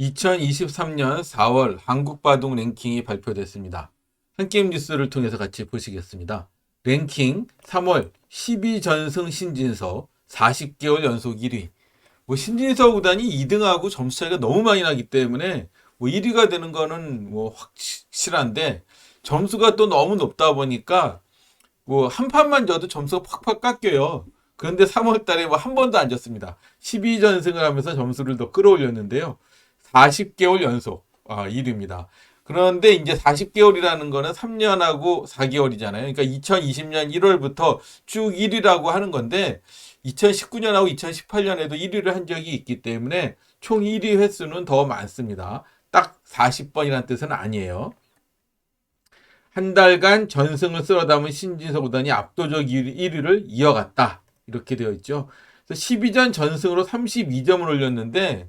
2023년 4월 한국바둑 랭킹이 발표됐습니다. 한게임 뉴스를 통해서 같이 보시겠습니다. 랭킹 3월 12전승 신진서 40개월 연속 1위. 뭐 신진서 구단이 2등하고 점수 차이가 너무 많이 나기 때문에 뭐 1위가 되는 거는 뭐 확실한데 점수가 또 너무 높다 보니까 뭐 한 판만 져도 점수가 팍팍 깎여요. 그런데 3월 달에 뭐 한 번도 안 졌습니다. 12전승을 하면서 점수를 더 끌어올렸는데요. 40개월 연속 아, 1위입니다. 그런데 이제 40개월이라는 거는 3년하고 4개월이잖아요. 그러니까 2020년 1월부터 쭉 1위라고 하는 건데 2019년하고 2018년에도 1위를 한 적이 있기 때문에 총 1위 횟수는 더 많습니다. 딱 40번이라는 뜻은 아니에요. 한 달간 전승을 쓸어 담은 신진서 구단이 압도적 1위를 이어갔다. 이렇게 되어 있죠. 그래서 12전 전승으로 32점을 올렸는데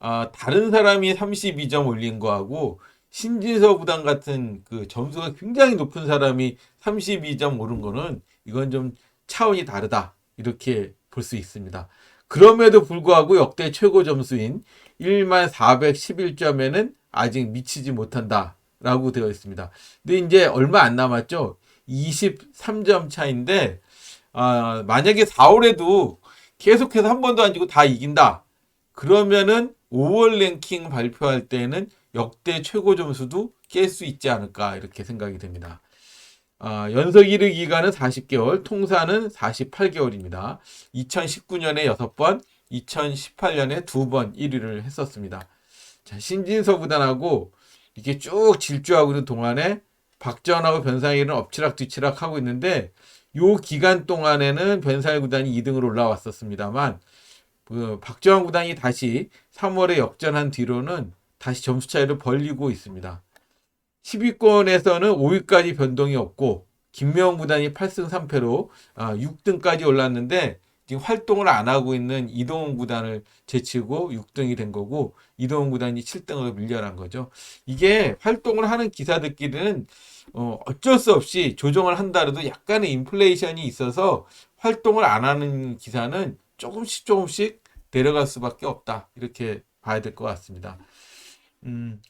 아, 다른 사람이 32점 올린 거하고 신진서 구단 같은 그 점수가 굉장히 높은 사람이 32점 오른 거는 이건 좀 차원이 다르다. 이렇게 볼 수 있습니다. 그럼에도 불구하고 역대 최고 점수인 1만 411점에는 아직 미치지 못한다. 라고 되어 있습니다. 근데 이제 얼마 안 남았죠? 23점 차인데, 아, 만약에 4월에도 계속해서 한 번도 안 지고 다 이긴다. 그러면은 5월 랭킹 발표할 때는 역대 최고 점수도 깰 수 있지 않을까 이렇게 생각이 됩니다. 아, 연속 1위 기간은 40개월, 통사는 48개월입니다. 2019년에 6번, 2018년에 2번 1위를 했었습니다. 자, 신진서 구단하고 이게 쭉 질주하고 있는 동안에 박전하고 변상일은 엎치락 뒤치락 하고 있는데 요 기간 동안에는 변상일 구단이 2등으로 올라왔었습니다만 그 박정환 구단이 다시 3월에 역전한 뒤로는 다시 점수 차이를 벌리고 있습니다. 10위권에서는 5위까지 변동이 없고 김명훈 구단이 8승 3패로 6등까지 올랐는데 지금 활동을 안 하고 있는 이동훈 구단을 제치고 6등이 된 거고 이동훈 구단이 7등으로 밀려난 거죠. 이게 활동을 하는 기사들끼리는 어, 어쩔 수 없이 조정을 한다라도 약간의 인플레이션이 있어서 활동을 안 하는 기사는 조금씩 조금씩 내려갈 수밖에 없다. 이렇게 봐야 될 것 같습니다. 음,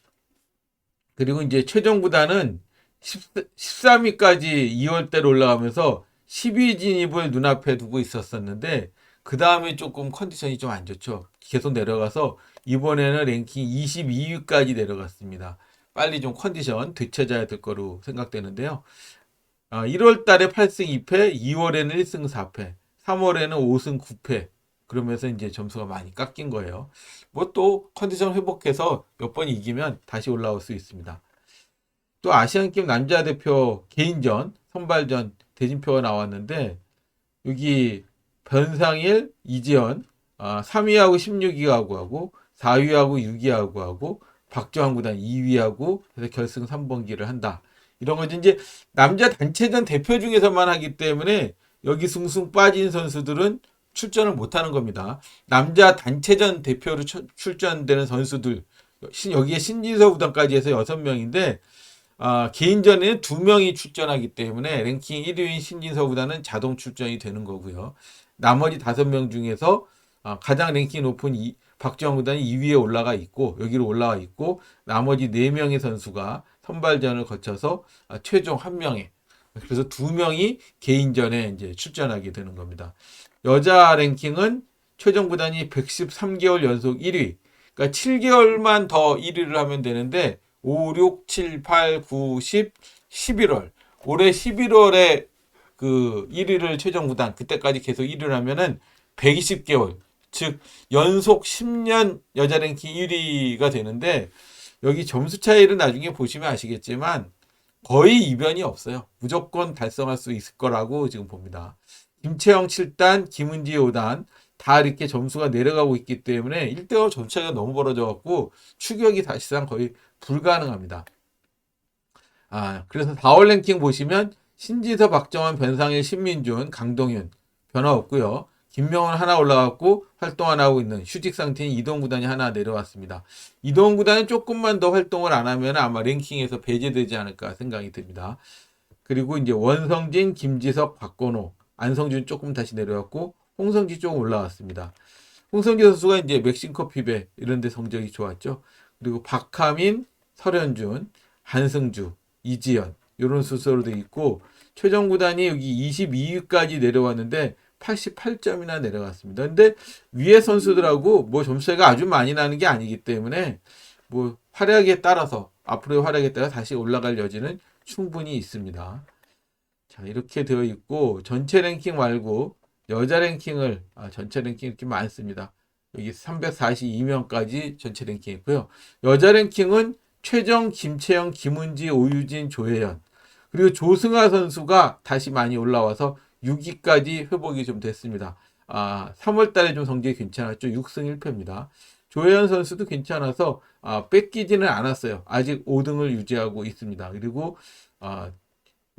그리고 이제 최종 구단은 13위까지 2월대로 올라가면서 10위 진입을 눈앞에 두고 있었었는데 그 다음에 조금 컨디션이 좀 안 좋죠. 계속 내려가서 이번에는 랭킹 22위까지 내려갔습니다. 빨리 좀 컨디션 되찾아야 될 거로 생각되는데요. 아, 1월 달에 8승 2패, 2월에는 1승 4패, 3월에는 5승 9패. 그러면서 이제 점수가 많이 깎인 거예요. 뭐 또 컨디션 회복해서 몇 번 이기면 다시 올라올 수 있습니다. 또 아시안 게임 남자 대표 개인전, 선발전 대진표가 나왔는데 여기 변상일, 이지연 아, 3위하고 16위하고 하고 4위하고 6위하고 하고 박정환 구단 2위하고 해서 결승 3번기를 한다. 이런 건 이제 남자 단체전 대표 중에서만 하기 때문에 여기 숭숭 빠진 선수들은 출전을 못하는 겁니다. 남자 단체전 대표로 출전되는 선수들 여기에 신진서 구단까지 해서 6명인데 아, 개인전에는 2명이 출전하기 때문에 랭킹 1위인 신진서 구단은 자동 출전이 되는 거고요. 나머지 5명 중에서 아, 가장 랭킹 높은 이, 박지원 구단이 2위에 올라가 있고 여기로 올라와 있고 나머지 4명의 선수가 선발전을 거쳐서 아, 최종 1명에 그래서 2명이 개인전에 이제 출전하게 되는 겁니다. 여자 랭킹은 최종 구단이 113개월 연속 1위. 그러니까 7개월만 더 1위를 하면 되는데 5, 6, 7, 8, 9, 10, 11월. 올해 11월에 그 1위를 최종 구단 그때까지 계속 1위를 하면은 120개월. 즉 연속 10년 여자 랭킹 1위가 되는데 여기 점수 차이를 나중에 보시면 아시겠지만 거의 이변이 없어요. 무조건 달성할 수 있을 거라고 지금 봅니다. 김채영 7단, 김은지 5단 다 이렇게 점수가 내려가고 있기 때문에 1대5 점수 차이가 너무 벌어져 갖고 추격이 사실상 거의 불가능합니다. 아, 그래서 4월 랭킹 보시면 신지서, 박정환, 변상일, 신민준, 강동윤 변화 없고요. 김명훈 하나 올라갔고 활동 안 하고 있는 휴직 상태인 이동 구단이 하나 내려왔습니다. 이동 구단은 조금만 더 활동을 안 하면 아마 랭킹에서 배제되지 않을까 생각이 듭니다. 그리고 이제 원성진, 김지석, 박건호, 안성준 조금 다시 내려왔고 홍성지 조금 올라왔습니다. 홍성기 선수가 이제 맥심 커피배 이런 데 성적이 좋았죠. 그리고 박하민, 설현준, 한승주, 이지연 이런 순서로 돼 있고 최종 구단이 여기 22위까지 내려왔는데 88점이나 내려갔습니다. 근데 위에 선수들하고 뭐 점수가 아주 많이 나는 게 아니기 때문에 뭐 활약에 따라서 앞으로의 활약에 따라 다시 올라갈 여지는 충분히 있습니다. 자, 이렇게 되어 있고 전체 랭킹 말고 여자 랭킹을 아, 전체 랭킹 이렇게 많습니다. 여기 342명까지 전체 랭킹 있고요. 여자 랭킹은 최정, 김채영, 김은지, 오유진, 조혜연 그리고 조승아 선수가 다시 많이 올라와서 6위까지 회복이 좀 됐습니다. 아, 3월 달에 좀 성적이 괜찮았죠. 6승 1패입니다. 조혜연 선수도 괜찮아서 아, 뺏기지는 않았어요. 아직 5등을 유지하고 있습니다. 그리고 아,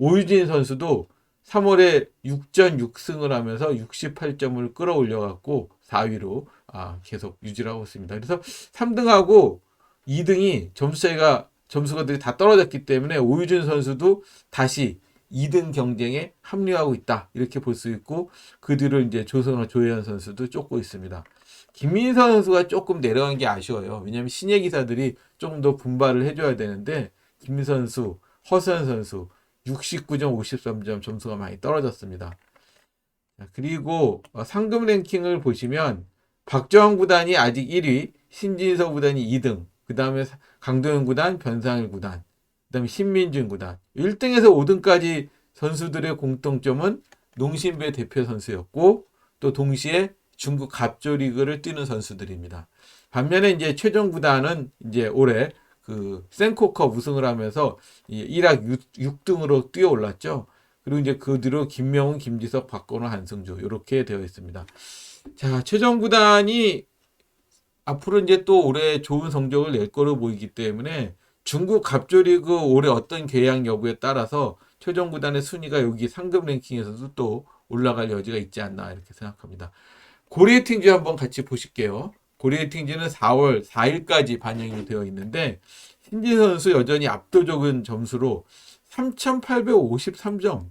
오유진 선수도 3월에 6전 6승을 하면서 68점을 끌어올려 갖고 4위로 아, 계속 유지를 하고 있습니다. 그래서 3등하고 2등이 점수 차이가 점수가 다 떨어졌기 때문에 오유진 선수도 다시 2등 경쟁에 합류하고 있다. 이렇게 볼 수 있고 그 뒤로 이제 조성호 조혜연 선수도 쫓고 있습니다. 김민선 선수가 조금 내려간 게 아쉬워요. 왜냐하면 신예 기사들이 조금 더 분발을 해줘야 되는데 김민선 선수, 허수연 선수 69점, 53점 점수가 많이 떨어졌습니다. 자, 그리고 어, 상금 랭킹을 보시면 박정환 구단이 아직 1위, 신진서 구단이 2등, 그 다음에 강도현 구단, 변상일 구단, 그 다음에 신민준 구단. 1등에서 5등까지 선수들의 공통점은 농심배 대표 선수였고, 또 동시에 중국 갑조 리그를 뛰는 선수들입니다. 반면에 이제 최종 구단은 이제 올해 그 센코컵 우승을 하면서 이 1학 6, 등으로 뛰어 올랐죠. 그리고 이제 그 뒤로 김명훈, 김지석, 박건호, 한승주 이렇게 되어 있습니다. 자, 최종 구단이 앞으로 이제 또 올해 좋은 성적을 낼 거로 보이기 때문에 중국 갑조리그 올해 어떤 계약 여부에 따라서 최종 구단의 순위가 여기 상금 랭킹에서도 또 올라갈 여지가 있지 않나 이렇게 생각합니다. 고레이팅지 한번 같이 보실게요. 고레이팅지는 4월 4일까지 반영이 되어 있는데 신진 선수 여전히 압도적인 점수로 3,853점.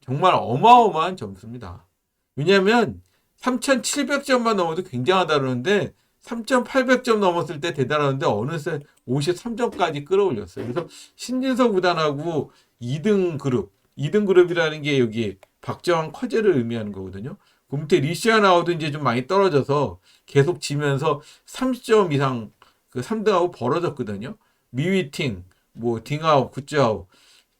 정말 어마어마한 점수입니다. 왜냐하면 3,700점만 넘어도 굉장하다 그러는데 3,800점 넘었을 때 대단한데 어느새 53점까지 끌어올렸어요. 그래서 신진서 구단하고 2등 그룹, 2등 그룹이라는 게 여기 박정환 커제를 의미하는 거거든요. 그 밑에 리시아나우도 이제 좀 많이 떨어져서 계속 지면서 30점 이상 그 3등하고 벌어졌거든요. 미위팅, 뭐 딩아웃, 굿즈아웃,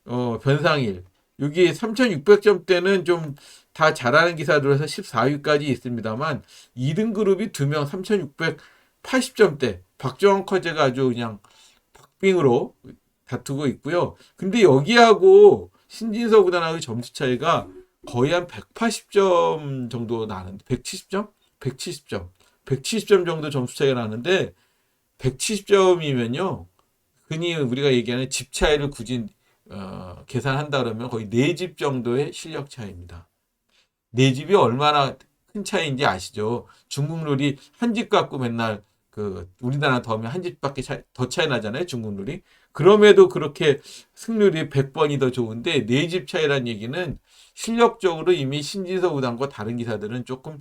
어, 변상일. 여기 3,600점 때는 좀 다 잘하는 기사들에서 14위까지 있습니다만 2등 그룹이 2명 3,680점대 박정환 커제가 아주 그냥 박빙으로 다투고 있고요. 근데 여기하고 신진서 구단하고 점수 차이가 거의 한 180점 정도 나는데 170점? 170점. 170점 정도 점수 차이가 나는데 170점이면요. 흔히 우리가 얘기하는 집 차이를 굳이 어, 계산한다 그러면 거의 4집 정도의 실력 차이입니다. 네 집이 얼마나 큰 차이인지 아시죠? 중국 룰이 한 집 갖고 맨날 그 우리나라 더하면 한 집밖에 차이, 더 차이 나잖아요. 중국 룰이. 그럼에도 그렇게 승률이 100번이 더 좋은데 네집 차이란 얘기는 실력적으로 이미 신진서 구단과 다른 기사들은 조금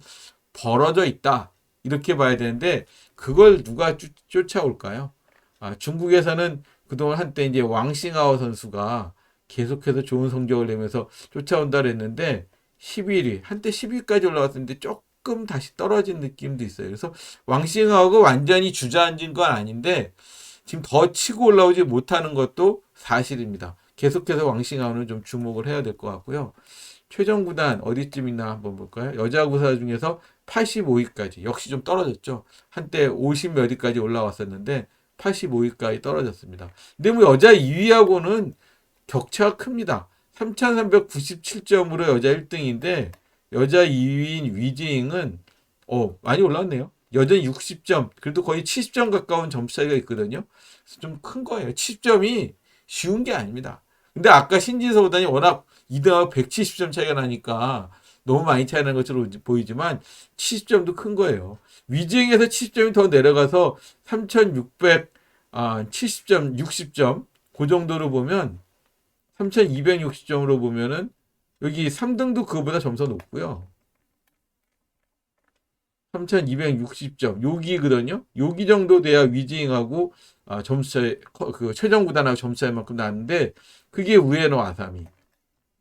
벌어져 있다. 이렇게 봐야 되는데 그걸 누가 쫓, 쫓아올까요? 아, 중국에서는 그동안 한때 이제 왕싱하오 선수가 계속해서 좋은 성적을 내면서 쫓아온다 그랬는데 11위, 한때 10위까지 올라갔었는데 조금 다시 떨어진 느낌도 있어요. 그래서 왕싱하오가 완전히 주저앉은 건 아닌데 지금 더 치고 올라오지 못하는 것도 사실입니다. 계속해서 왕싱하오는 좀 주목을 해야 될 것 같고요. 최종 구단 어디쯤 있나 한번 볼까요? 여자 구사 중에서 85위까지 역시 좀 떨어졌죠. 한때 50 몇 위까지 올라왔었는데 85위까지 떨어졌습니다. 근데 뭐 여자 2위하고는 격차가 큽니다. 3,397점으로 여자 1등인데 여자 2위인 위지잉은 어, 많이 올랐네요. 여전히 60점, 그래도 거의 70점 가까운 점수 차이가 있거든요. 좀큰 거예요. 70점이 쉬운 게 아닙니다. 근데 아까 신진서 보다니 워낙 2등하고 170점 차이가 나니까 너무 많이 차이 나는 것처럼 보이지만 70점도 큰 거예요. 위지잉에서 70점이 더 내려가서 3,670점, 60점 그 정도로 보면 3,260점으로 보면은 여기 3등도 그거보다 점수가 높고요. 3,260점. 여기거든요. 여기 정도 돼야 위징하고 아, 점수 차이, 커- 그 최종 구단하고 점수 차이만큼 나는데 그게 우에노 아사미.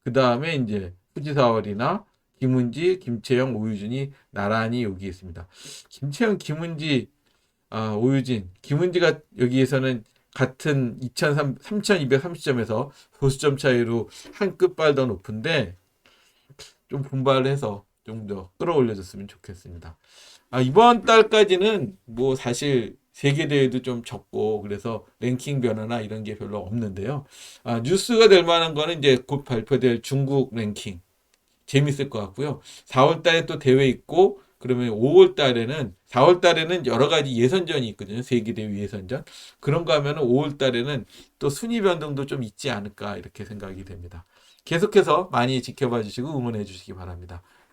그 다음에 이제 후지사월이나 김은지, 김채영, 오유진이 나란히 여기 있습니다. 김채영, 김은지, 아, 오유진, 김은지가 여기에서는 같은 2003, 3230점에서 보수점 차이로 한 끗발 더 높은데 좀 분발을 해서 좀 더 끌어올려줬으면 좋겠습니다. 아, 이번 달까지는 뭐 사실 세계 대회도 좀 적고 그래서 랭킹 변화나 이런 게 별로 없는데요. 아, 뉴스가 될 만한 거는 이제 곧 발표될 중국 랭킹 재밌을 것 같고요. 4월 달에 또 대회 있고 그러면 5월 달에는 4월 달에는 여러 가지 예선전이 있거든요. 세계 대회 예선전. 그런 거 하면은 5월 달에는 또 순위 변동도 좀 있지 않을까 이렇게 생각이 됩니다. 계속해서 많이 지켜봐 주시고 응원해 주시기 바랍니다.